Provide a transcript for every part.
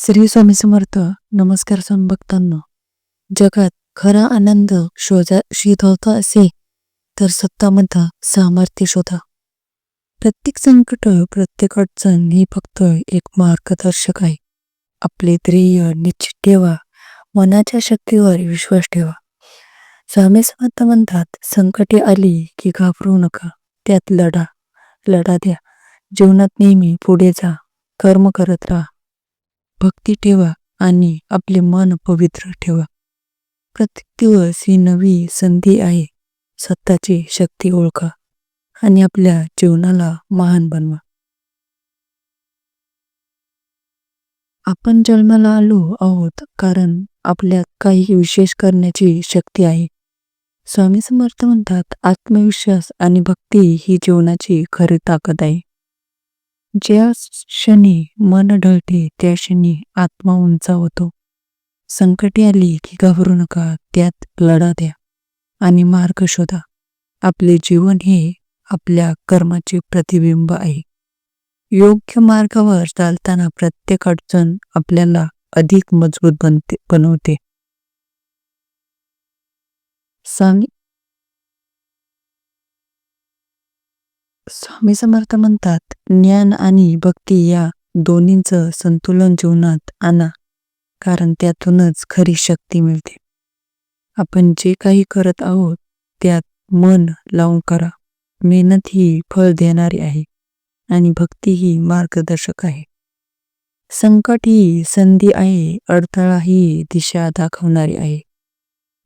श्री स्वामी समर्थ नमस्कार भक्तांनो. जगात खरा आनंद शोधा शोधवता असे तर स्वतःमध्ये सामर्थ्य शोधा. प्रत्येक संकट प्रत्येक अडचण ही फक्त एक मार्गदर्शक आहे. आपले ध्येय निश्चित ठेवा मनाच्या शक्तीवर विश्वास ठेवा. स्वामी समर्थ म्हणतात संकटे आली की घाबरू नका त्यात लढा लढा द्या. जीवनात नेहमी पुढे जा कर्म करत राहा. भक्ती ठेवा आणि आपले मन पवित्र ठेवा. प्रत्येक दिवस ही नवी संधी आहे. स्वतःची शक्ती ओळखा आणि आपल्या जीवनाला महान बनवा. आपण जन्माला आलो आहोत कारण आपल्यात काही विशेष करण्याची शक्ती आहे. स्वामी समर्थ म्हणतात आत्मविश्वास आणि भक्ती ही जीवनाची खरी ताकद आहे. ज्या क्षणी मन ढळते त्या क्षणी आत्मा उंचावतो संकटे आली की घाबरू नका त्यात लढा द्या आणि मार्ग शोधा. आपले जीवन हे आपल्या कर्माचे प्रतिबिंब आहे. योग्य मार्गावर चालताना प्रत्येक अडचण आपल्याला अधिक मजबूत बनते बनवते. स्वामी समर्थ म्हणतात ज्ञान आणि भक्ती या दोन्हींचं संतुलन जीवनात आणा कारण त्यातूनच खरी शक्ती मिळते. आपण जे काही करत आहोत त्यात मन लावून करा. मेहनत ही फळ देणारी आहे आणि भक्ती ही मार्गदर्शक आहे. संकट ही संधी आहे अडथळा ही दिशा दाखवणारी आहे.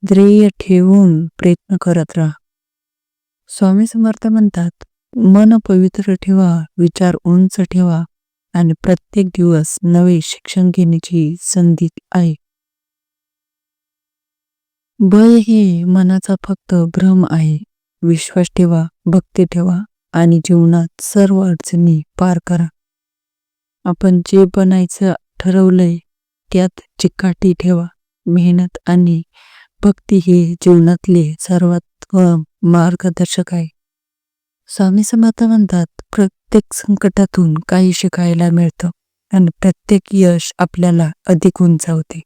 ध्येय ठेवून प्रयत्न करत राहा. स्वामी समर्थ म्हणतात मन पवित्र ठेवा विचार उंच ठेवा आणि प्रत्येक दिवस नवे शिक्षण घेण्याची संधी आहे. भय हे मनाचा फक्त भ्रम आहे. विश्वास ठेवा भक्ती ठेवा आणि जीवनात सर्व अडचणी पार करा. आपण जे बनायचं ठरवलंय त्यात चिकाटी ठेवा. मेहनत आणि भक्ती हे जीवनातले सर्वात मार्गदर्शक आहे. स्वामी समर्थ म्हणतात प्रत्येक संकटातून काही शिकायला मिळतं आणि प्रत्येक यश आपल्याला अधिक उंचावते.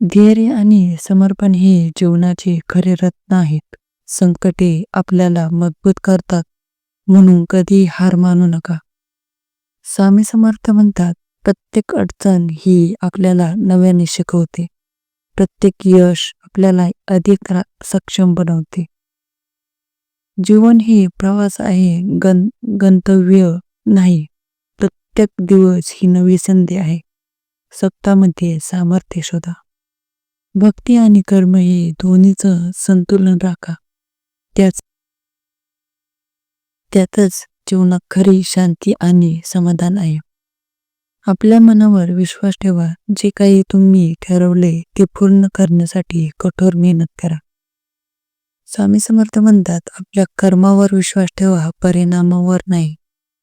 धैर्य आणि समर्पण हे जीवनाचे खरे रत्न आहेत. संकटे आपल्याला मजबूत करतात म्हणून कधी हार मानू नका. स्वामी समर्थ म्हणतात प्रत्येक अडचण ही आपल्याला नव्याने शिकवते. प्रत्येक यश आपल्याला अधिक सक्षम बनवते. जीवन हे प्रवास आहे गं गंतव्य नाही. प्रत्येक दिवस ही नवी संधी आहे. सप्तामध्ये सामर्थ्य शोधा. भक्ती आणि कर्म हे दोन्हीचं संतुलन राखा. त्याच त्यातच जीवनात खरी शांती आणि समाधान आहे. आपल्या मनावर विश्वास ठेवा. जे काही तुम्ही ठरवले ते पूर्ण करण्यासाठी कठोर मेहनत करा. स्वामी समर्थ म्हणतात आपल्या कर्मावर विश्वास ठेवा परिणामावर नाही.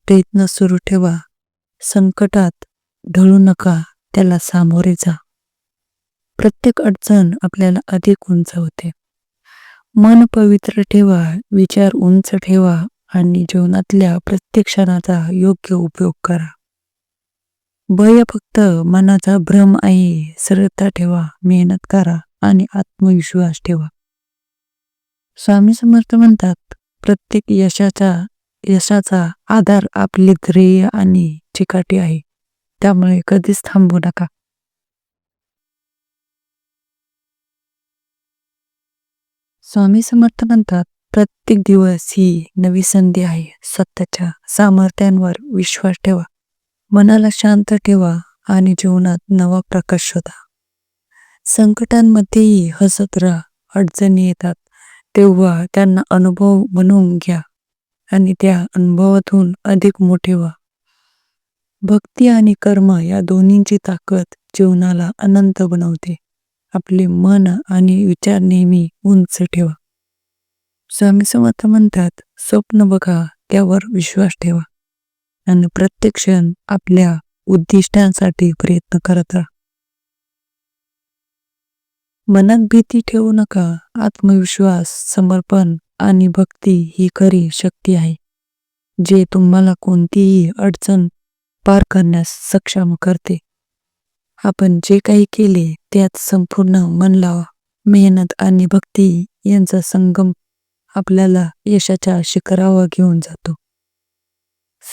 प्रयत्न सुरू ठेवा. संकटात ढळू नका त्याला सामोरे जा. प्रत्येक अडचण आपल्याला अधिक उंच होते. मन पवित्र ठेवा विचार उंच ठेवा आणि जीवनातल्या प्रत्येक क्षणाचा योग्य उपयोग करा. भय फक्त मनाचा भ्रम आहे. सरळता ठेवा मेहनत करा आणि आत्मविश्वास ठेवा. स्वामी समर्थ म्हणतात प्रत्येक यशाचा यशाचा आधार आपले ध्येय आणि चिकाटी आहे. त्यामुळे कधीच थांबू नका. स्वामी समर्थ म्हणतात प्रत्येक दिवस ही नवी संधी आहे. स्वतःच्या सामर्थ्यांवर विश्वास ठेवा. मनाला शांत ठेवा आणि जीवनात नवा प्रकाश शोधा. संकटांमध्येही हसत राहा. अडचणी येतात. तेव्हा त्यांना अनुभव बनवून घ्या आणि त्या अनुभवातून अधिक मोठे व्हा. भक्ती आणि कर्म या दोन्हींची ताकद जीवनाला अनंत बनवते. आपले मन आणि विचार नेहमी उंच ठेवा. स्वामी समर्थ म्हणतात स्वप्न बघा त्यावर विश्वास ठेवा. आणि प्रत्येक क्षण आपल्या उद्दिष्टांसाठी प्रयत्न करत राहा. मनात भीती ठेवू नका. आत्मविश्वास समर्पण आणि भक्ती ही खरी शक्ती आहे जे तुम्हाला कोणतीही अडचण पार करण्यास सक्षम करते. आपण जे काही केले त्यात संपूर्ण मन लावा. मेहनत आणि भक्ती यांचा संगम आपल्याला यशाच्या शिखरावर घेऊन जातो.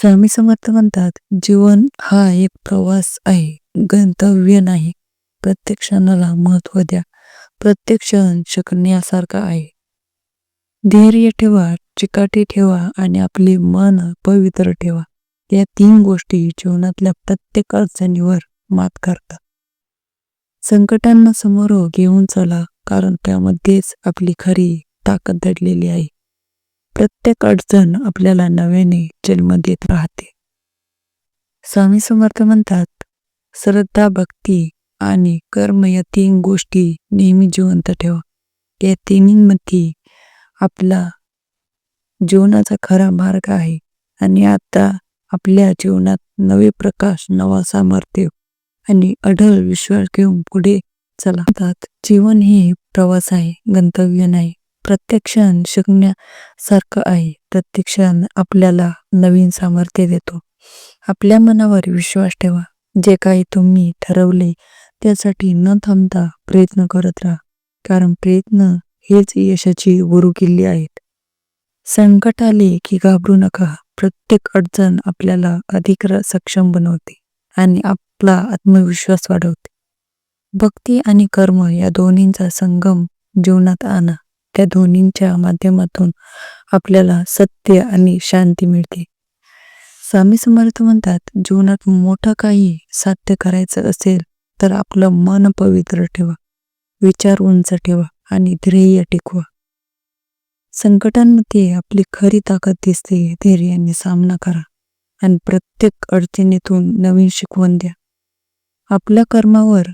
स्वामी समर्थ म्हणतात जीवन हा एक प्रवास आहे गंतव्य नाही. प्रत्येक क्षणाला महत्त्व द्या. प्रत्येक क्षण शिकण्यासारखा आहे. धैर्य ठेवा चिकाटी ठेवा आणि आपले मन पवित्र ठेवा. या तीन गोष्टी जीवनातल्या प्रत्येक अडचणीवर मात करतात. संकटांना समोर घेऊन चला कारण त्यामध्येच आपली खरी ताकद दडलेली आहे. प्रत्येक अडचण आपल्याला नव्याने जन्म देत राहते. स्वामी समर्थ म्हणतात श्रद्धा भक्ती आणि कर्म या तीन गोष्टी नेहमी जिवंत ठेवा. या तिन्हीमध्ये आपला जीवनाचा खरा मार्ग आहे आणि आता आपल्या जीवनात नवे प्रकाश नवा सामर्थ्य आणि अढळ विश्वास घेऊन पुढे चला जीवन हे प्रवास आहे गंतव्य नाही. प्रत्येक क्षण शिकण्यासारखं आहे. प्रत्येक क्षण आपल्याला नवीन सामर्थ्य देतो. आपल्या मनावर विश्वास ठेवा. जे काही तुम्ही ठरवले त्यासाठी न थांबता प्रयत्न करत राहा. कारण प्रयत्न हेच यशाची गुरुकिल्ली आहेत. संकट आले की घाबरू नका. प्रत्येक अडचण आपल्याला अधिक र- सक्षम बनवते आणि आपला आत्मविश्वास वाढवते. भक्ती आणि कर्म या दोन्हींचा संगम जीवनात आणा. त्या दोन्हींच्या माध्यमातून आपल्याला सत्य आणि शांती मिळते. स्वामी समर्थ म्हणतात जीवनात मोठं काही साध्य करायचं असेल तर आपलं मन पवित्र ठेवा विचार उंच ठेवा आणि ध्येय टिकवा. संकटांमध्ये आपली खरी ताकद दिसते धैर्याने सामना करा आणि प्रत्येक अडचणीतून नवीन शिकवण द्या. आपल्या कर्मावर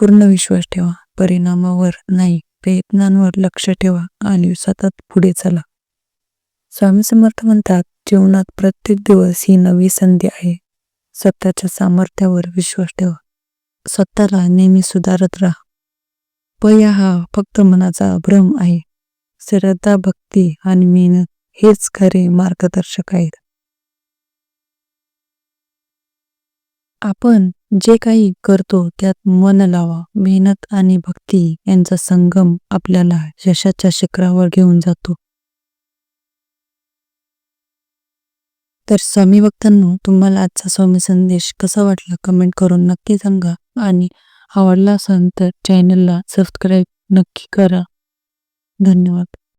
पूर्ण विश्वास ठेवा परिणामावर नाही. प्रयत्नांवर लक्ष ठेवा आणि सतत पुढे चला. स्वामी समर्थ म्हणतात जीवनात प्रत्येक दिवस ही नवी संधी आहे. स्वतःच्या सामर्थ्यावर विश्वास ठेवा. स्वतःला नेहमी सुधारत राहा. पया हा फक्त मनाचा भ्रम आहे. श्रद्धा भक्ती आणि मेहनत हेच खरे मार्गदर्शक आहेत. आपण जे काही करतो त्यात मन लावा मेहनत आणि भक्ती यांचा संगम आपल्याला यशाच्या शिखरावर घेऊन जातो. तर स्वामी भक्तांनो तुम्हाला आजचा स्वामी संदेश कसा वाटला कमेंट करून नक्की सांगा आणि आवडला असेल तर चॅनलला सबस्क्राईब नक्की करा. धन्यवाद.